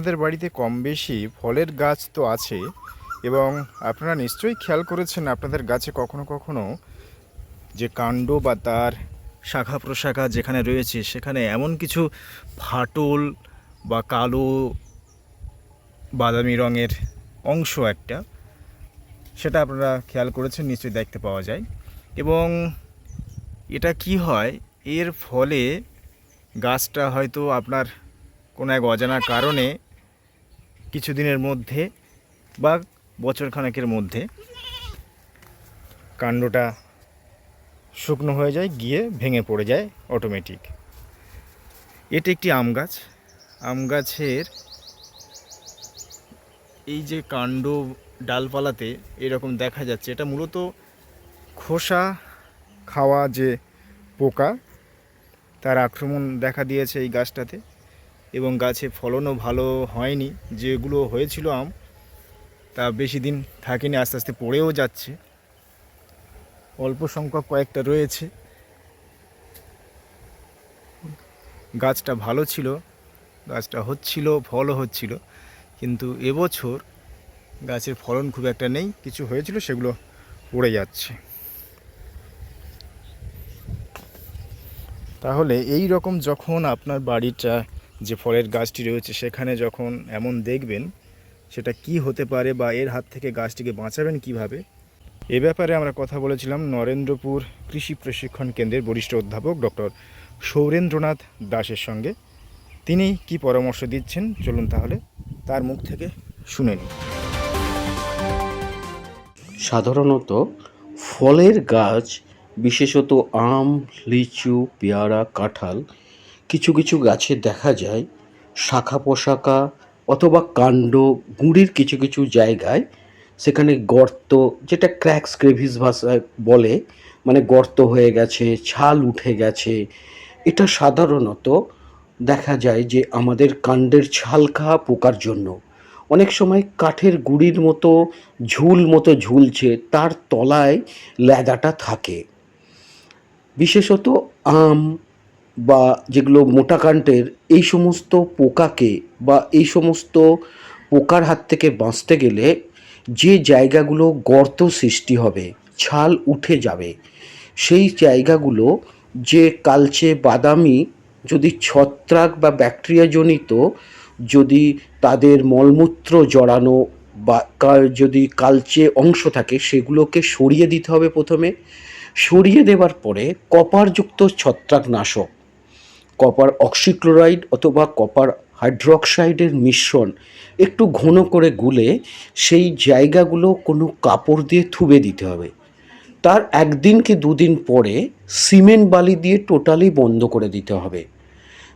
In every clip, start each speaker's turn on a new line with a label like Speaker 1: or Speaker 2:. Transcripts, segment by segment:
Speaker 1: আপনাদের বাড়িতে কম বেশি ফলের গাছ তো আছে এবং আপনারা নিশ্চয়ই খেয়াল করেছেন আপনাদের গাছে কখনো কখনো যে কাণ্ড বা তার শাখা প্রশাখা যেখানে রয়েছে সেখানে এমন কিছু ফাটল বা কালো বাদামি রঙের অংশ একটা, সেটা আপনারা খেয়াল করেছেন, নিশ্চয়ই দেখতে পাওয়া যায়। এবং এটা কি হয়, এর ফলে গাছটা হয়তো আপনার কোনো এক অজানা কারণে কিছুদিনের মধ্যে বা বছরখানেকের মধ্যে কাণ্ডটা শুকনো হয়ে যায়, গিয়ে ভেঙে পড়ে যায় অটোমেটিক এটি একটি আম গাছ। আম গাছের এই যে কাণ্ড ডালপালাতে এরকম দেখা যাচ্ছে, এটা মূলত খোসা খাওয়া যে পোকা, তার আক্রমণ দেখা দিয়েছে এই গাছটাতে। এবং গাছে ফলনও ভালো হয়নি। যেগুলো হয়েছিল আম, তা বেশি দিন থাকেনি, আস্তে আস্তে পড়েও যাচ্ছে। অল্প সংখ্যক কয়েকটা রয়েছে। গাছটা ভালো ছিল, গাছটা হচ্ছিল, ফলও হচ্ছিল, কিন্তু এবছর গাছের ফলন খুব একটা নেই, কিছু হয়েছিল, সেগুলো পড়ে যাচ্ছে। তাহলে এই রকম যখন আপনার বাড়িটা যে ফলের গাছটি রয়েছে, সেখানে যখন এমন দেখবেন সেটা কি হতে পারে বা এর হাত থেকে গাছটিকে বাঁচাবেন কীভাবে, এ ব্যাপারে আমরা কথা বলেছিলাম নরেন্দ্রপুর কৃষি প্রশিক্ষণ কেন্দ্রের বরিষ্ঠ অধ্যাপক ডক্টর সৌরেন্দ্রনাথ দাসের সঙ্গে। তিনি কি পরামর্শ দিচ্ছেন? চলুন তাহলে তার মুখ থেকে শুনে নিই।
Speaker 2: সাধারণত ফলের গাছ, বিশেষত আম, লিচু, পেয়ারা, কাঁঠাল কিছু কিছু গাছে দেখা যায় শাখা পোশাকা অথবা কাণ্ড, গুঁড়ির কিছু কিছু জায়গায় সেখানে গর্ত, যেটা ক্র্যাক্স ক্রেভিস ভাষায় বলে মানে গর্ত হয়ে গেছে, ছাল উঠে গেছে। এটা সাধারণত দেখা যায় যে আমাদের কাণ্ডের ছাল খাওয়া পোকার জন্য। অনেক সময় কাঠের গুঁড়ির মতো ঝুল মতো ঝুলছে, তার তলায় লেদাটা থাকে। বিশেষত আম বা যেগুলো মোটা কাণ্ডের, এই সমস্ত পোকাকে বা এই সমস্ত পোকার হাত থেকে বাঁচতে গেলে যে জায়গাগুলো গর্ত সৃষ্টি হবে, ছাল উঠে যাবে, সেই জায়গাগুলো যে কালচে বাদামি, যদি ছত্রাক বা ব্যাকটেরিয়াজনিত যদি তাদের মলমূত্র জড়ানো বা যদি কালচে অংশ থাকে, সেগুলোকে সরিয়ে দিতে হবে প্রথমে। সরিয়ে দেওয়ার পরে কপারযুক্ত ছত্রাকনাশক কপার অক্সিক্লোরাইড অথবা কপার হাইড্রোক্সাইডের মিশ্রণ একটু ঘন করে গুলে সেই জায়গাগুলো কোনো কাপড় দিয়ে থুবে দিতে হবে। তার একদিন কি দুদিন পরে সিমেন্ট বালি দিয়ে টোটালি বন্ধ করে দিতে হবে।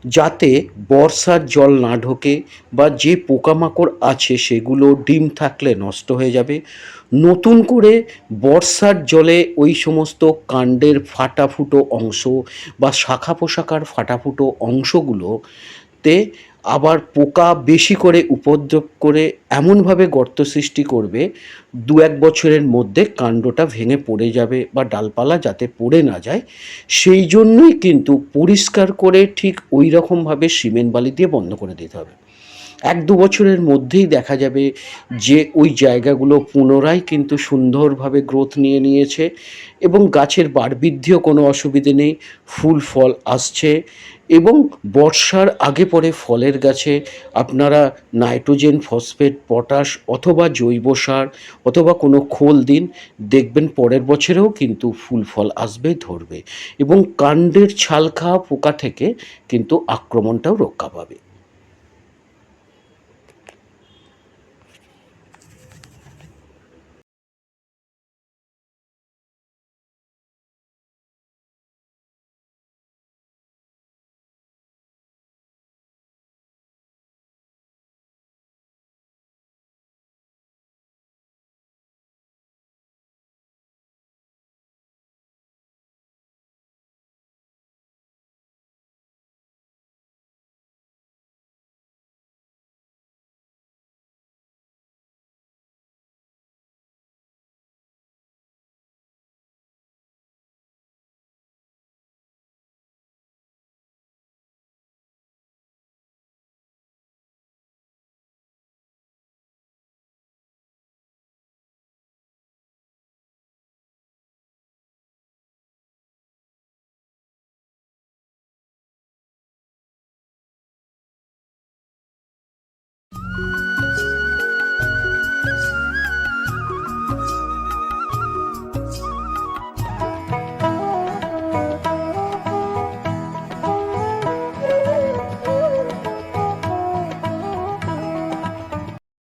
Speaker 2: যাতে বর্ষার জল না ঢোকে বা যে পোকামাকড় আছে সেগুলো ডিম থাকলে নষ্ট হয়ে যাবে নতুন করে বর্ষার জলে ওই সমস্ত কাণ্ডের ফাটাফুটো অংশ বা শাখা পোশাকার ফাটাফুটো অংশগুলোতে আবার পোকা বেশি করে উপদ্রব করে এমনভাবে গর্ত সৃষ্টি করবে, দু এক বছরের মধ্যে কাণ্ডটা ভেঙে পড়ে যাবে বা ডালপালা যাতে পড়ে না যায়, সেই জন্যই কিন্তু পরিষ্কার করে ঠিক ওই রকমভাবে সিমেন্ট বালি দিয়ে বন্ধ করে দিতে হবে। এক দু বছরের মধ্যেই দেখা যাবে যে ওই জায়গাগুলো পুনরায় কিন্তু সুন্দরভাবে গ্রোথ নিয়ে নিয়েছে এবং গাছের বাড়বৃদ্ধিও কোনো অসুবিধে নেই, ফুল, ফল আসছে এবং বর্ষার আগে পরে ফলের গাছে আপনারা নাইট্রোজেন, ফসফেট, পটাশ অথবা জৈব সার অথবা কোনো খোল দিন দেখবেন পরের বছরেও কিন্তু ফুল, ফল আসবে, ধরবে এবং কাণ্ডের ছাল খাওয়া পোকা থেকে কিন্তু আক্রমণটাও রক্ষা পাবে।